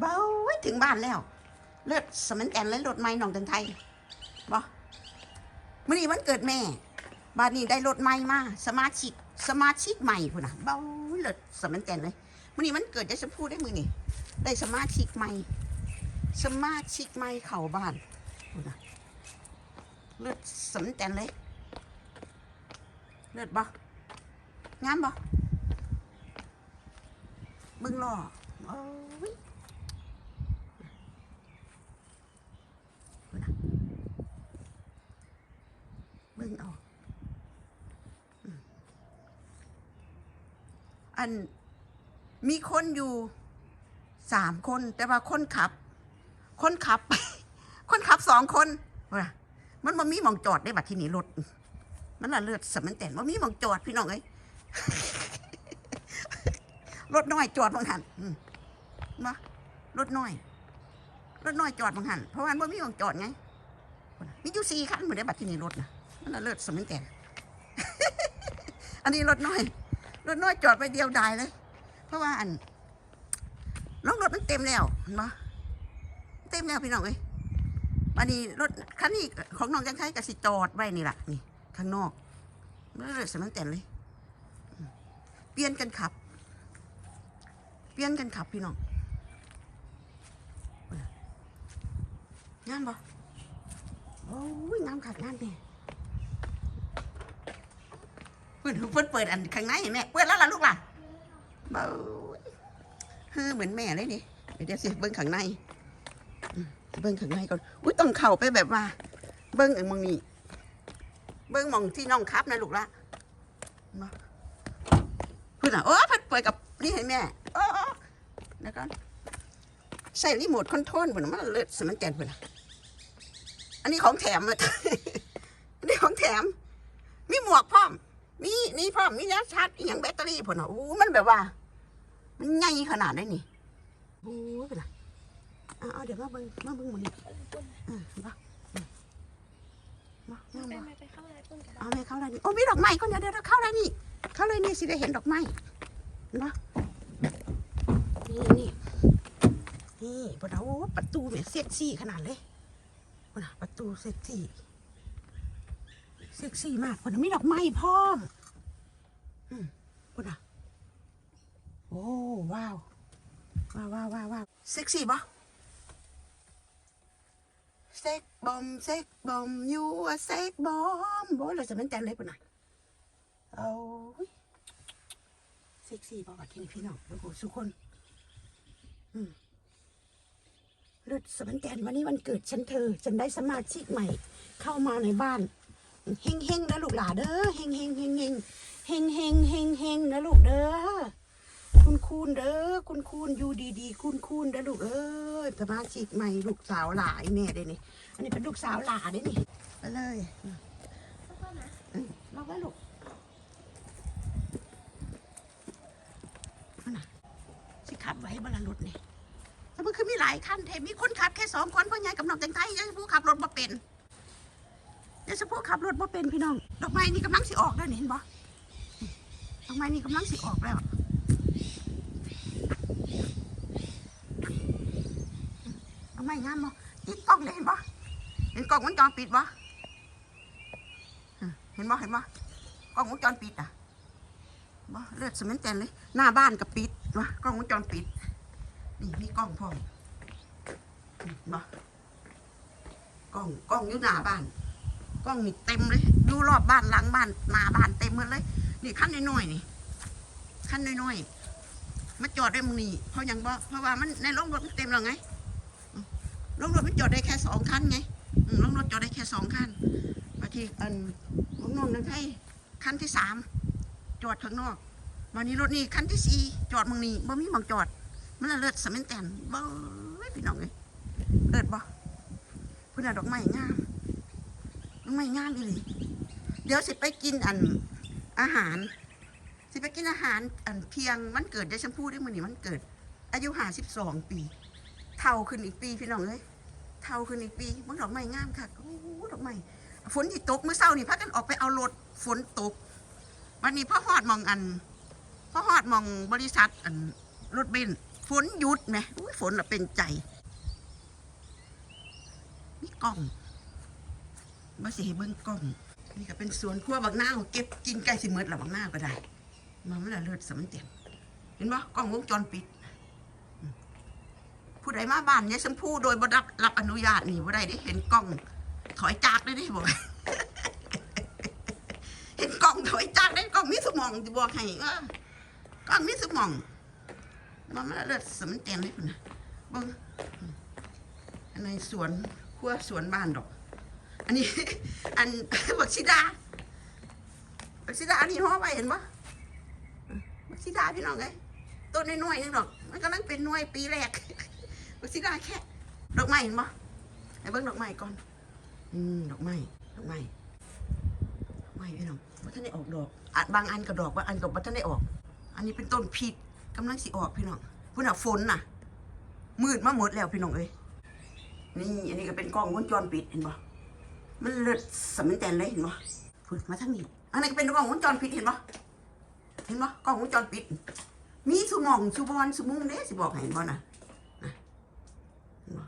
เบ้าถึงบ้านแล้ว เลือดสมันแอนและรถไม้หนองตังไทยบอมื่อนี้วันเกิดแม่ บ้านนี้ได้รถไม้มา สมาชิก สมาชิกใหม่พุ่นนะเบ้าเลือดสมันแอนเลยมื่อนี้มันเกิดได้ชมพูได้มือนี่ได้สมาชิกใหม่ สมาชิกใหม่เข้าบ้านพุ่นนะเลือดสมันแอนเลย เลือดบ่งามบ่เบิ่งล่อโอ้ยพุ่นน่ะเบิ่งเอาอืม อันมีคนอยู่สามคน แต่ว่าคนขับ คนขับ คนขับสองคนว่ะมันมันมีมองจอดได้บัดที่นี่รถมันละเลือดสมันแต่นว่ามีมองจอดพี่น้องเอ้ยรถน้อยจอดบางหันมารถน้อยรถน้อยจอดบางหันเพราะว่ามันมีมองจอดไงมีอยู่สี่คันเหมือนได้บัตรที่นี่รถนะมันละเลือดสมันแต่นอันนี้รถน้อย รถน้อยจอดไปเดียวดายเลย เพราะว่าอันน้องรถมันเต็มแล้วเห็นปะเต็มแล้วพี่น้องเอ้ยอันนี้รถคันนี้ของน้องจังไคกับสิจอดไว้นี่แหละนี่ข้างนอกไม่ได้เลยสมันแต่นเลย เปลี่ยนกันขับ เปลี่ยนกันขับพี่น้องงามปะโอ้ยงามขัดงามเนี่ย เพื่อนเพื่อนเปิดอันข้างในแม่เปิดแล้วล่ะลูกล่ะเบ้ยฮือเหมือนแม่เลยนี่เดี๋ยวสิเบิ้งข้างในเบิ้งข้างในก่อนอุ้ยต้องเข่าไปแบบว่า เบิ้งไอ้มองนี่เบิ้งมองที่น้องครับนะลูกละเพื่อนอะโอ้เพิ่นเปิดกับนี่ให้แม่โอ้แล้วก็ใส่รีโมทคอนโทรลเพิ่นมันเลิศสมันแกนเพิ่นอะอันนี้ของแถมอะอันนี้ของแถม มีหมวกพร้อม มีนี่พร้อมมียาชาร์จอหย่างแบตเตอรี่เพิ่นอะโอ้มันแบบว่า มันใหญ่ขนาดได้นี่โอ้ยเพิ่นอะเอาเอาเดี๋ยวมาเบิ้งมาเบิ้งหมดนี่อ่ามามามาไปมาไปไปเข้าอะไรปุ้นกันเอาแม่เข้าอะไรนี่โอ้มีดอกไม้ก่อนเดี๋ยวเดี๋ยวเข้าอะไรนี่ เข้าเลยนี่สิได้เห็นดอกไม้เห็นปะนี่นี่นี่ปะโอ้ประตูเนี่ยเซ็กซี่ขนาดเลยปะประตูเซ็กซี่ เซ็กซี่มากปะมีดอกไม้พร้อมอืมปะโอ้ว้าวว้าวว้าวว้าววาวเซ็กซี่ปะเซ็กบอมเซ็กบอมยูอะเซ็กบอมโบ้เลยจะเป็นแต่เลยปะหน่อยเอายเซ็กซี่ปะวะที่นี่พี่น้องโอ้โหสุกคนอืมเลือดสมันแกนวันนี้วันเกิดฉันเธอ ฉันได้สมาชิกใหม่ เข้ามาในบ้าน เฮงเฮงๆนะลูกหลาเด้อเฮงเฮงเฮงเฮงเฮงเฮงเฮงเฮงนะลูกเด้อคุณคูณเด้อคุณคูณอยู่ดีๆคุณคูณเด้อลูกเอ้ยสมาชิกใหม่ลูกสาวหลายแม่เด้นี่อันนี้เป็นลูกสาวหลาเด้นี่ไปเลยอืมอืมล็อกไว้ลูกนั่นน่ะสิขับไว้บนรถนี่แต่มันคือมีหลายคันเทมีคนขับแค่สองคนพ่อใหญ่กับน้องแตงไทยยังผู้ขับรถมาเป็น ยังจะผู้ขับรถมาเป็นพี่น้อง ดอกไม้นี่กำลังสิออกแล้วเห็นบ่ดอกไม้นี่กำลังสิออกแล้วทำไมงามบ่ติดกล้องเลยเห็นบ่เห็นกล้องวงจรปิดบ่ฮะเห็นบ่เห็นบ่กล้องวงจรปิดอะบ่เลือดสมันแตนเลย หน้าบ้านก็ปิดวะกล้องวงจรปิด นี่มีกล้องพร้อมบ่กล้องกล้องอยู่หน้าบ้าน กล้องนี่เต็มเลยอยู่รอบบ้านหลังบ้านหน้าบ้านเต็มหมดเลย นี่ขั้นน้อยๆนี่ขั้นน้อยๆมาจอดได้มึงนี่เพราะยังบ่เพราะว่ามันในรถรถมันเต็มแล้วไงรถรถมันจอดได้แค่สองคันไงรถรถจอดได้แค่สองคันบางทีอันของน้องนั่นให้คันที่สามจอดข้างนอกวันนี้รถนี่คันที่สี่จอดมึงนี่บ่มีมองจอด มันละเลิศสมันแตนบ่เอ้ยพี่น้องเอ้ยเลิศบ่เพื่อาดอกไม้งาม ไม้งามอีหลีเดี๋ยวสิไปกินอันอาหาร สิไปกินอาหารอันเพียงวันเกิดได้ชมพู่ได้มือนี้วันเกิด อายุห้าสิบสองปี เท่าขึ้นอีกปีพี่น้องเอ้ยเท่าขึ้นอีกปีมันดอกไม้งามค่ะโอ้ดอกไม้ฝนที่ตกเมื่อเช้านี่พากันออกไปเอารถฝนตก วันนี้พ่อฮอดมองอันพ่อฮอดมองบริษัทอันรถเบนฝนหยุดไหมฝนเป็นใจมีกล้อง มาสิให้เบิ่งกล้อง นี่ก็เป็นสวนครัวบักนาวเก็บกินใกล้สิหมดละบักนาวก็ได้มามันละเลิศสำเต็มเห็นปะกล้องวงจรปิด ผู้ใดมาบ้านเนี่ยชมพู่โดยบ่รับรับอนุญาตนี่บ่ได้ได้เห็นกล้อง ถอยจากได้ดิบอกเห็นกล้องถอยจากได้กล้องมีสมองจะบอกให้ว่ากล้องมีสมองมันมันเลือดสมนเต็มเลยคุณนะเบิ่งในสวนขั้วสวนบ้านดอก อันนี้ อันบักชิดาบักชิดาอันี่ห่อไว้เห็นปะบักชิดาพี่น้องไงต้นน้อยๆนึงดอก มันกำลังเป็นน่วยปีแรกบักชิดาแค่ดอกไม้เห็นปะไอ้เบิ่งดอกไม้ก่อน อืมดอกไม้ดอกไม้ดอกไม้พี่น้องว่าท่านได้ออกดอกอะบางอันก็ดอกบางอันก็บ่ท่านได้ออก อันนี้เป็นต้นพีชกำลังสิออกพี่น้องพุ่นอะฝนน่ะ มืดมาหมดแล้วพี่น้องเอ้ยนี่อันนี้ก็เป็นกล้องวงจรปิดเห็นปะ มันเลือดสำมันแตนเลยเห็นปะพุ่นมาทั้งนี้อันนี้ก็เป็นกล้องวงจรปิดเห็นปะเห็นปะกล้องวงจรปิด มีสุหมองสุบอลสุมุงเด้สิบอกให้เห็นปะนะนะนปะ